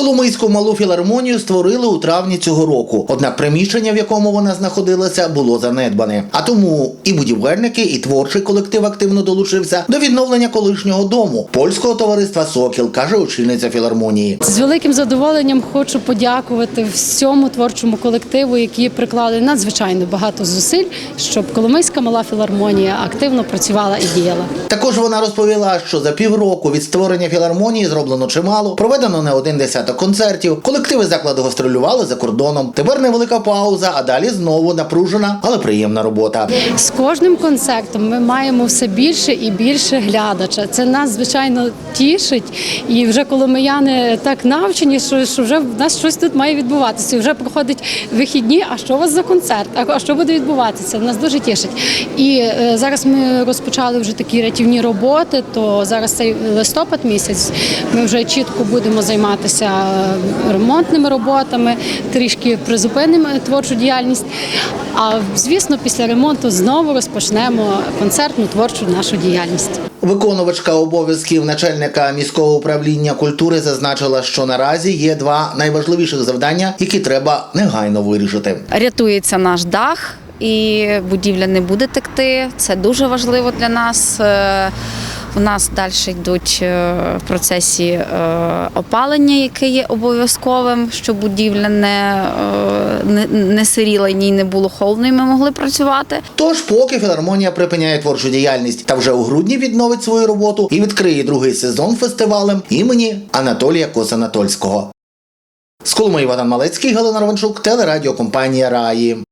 Коломийську малу філармонію створили у травні цього року. Однак приміщення, в якому вона знаходилася, було занедбане. А тому і будівельники, і творчий колектив активно долучився до відновлення колишнього дому польського товариства Сокіл, каже очільниця філармонії. З великим задоволенням хочу подякувати всьому творчому колективу, які приклали надзвичайно багато зусиль, щоб Коломийська мала філармонія активно працювала і діяла. Також вона розповіла, що за півроку від створення філармонії зроблено чимало, проведено не один десяток концертів. Колективи закладу гастролювали за кордоном. Тепер невелика пауза, а далі знову напружена, але приємна робота. З кожним концертом ми маємо все більше і більше глядача. Це нас звичайно тішить, і вже коломияни так навчені, що, що вже в нас щось тут має відбуватися. Вже проходять вихідні. А що у вас за концерт? А що буде відбуватися? Нас дуже тішить. І е, зараз ми розпочали вже такі рятівні роботи. То зараз цей листопад місяць. Ми вже чітко будемо займатися е, ремонтними роботами, трішки призупинимо творчу діяльність. А звісно, після ремонту знову розпочнемо концертну творчу нашу діяльність. Виконувачка обов'язків начальника міського управління культури зазначила, що наразі є два найважливіших завдання, які треба негайно вирішити. рятується наш дах, і будівля не буде текти. Це дуже важливо для нас. У нас далі йдуть е, в процесі е, опалення, яке є обов'язковим, щоб будівля не, е, не, сиріла і не було холодно, ми могли працювати. Тож, поки філармонія припиняє творчу діяльність та вже у грудні відновить свою роботу і відкриє другий сезон фестивалем імені Анатолія Косанатольського. З Коломиї Іван Малецький, Галина Романчук, телерадіокомпанія Раї.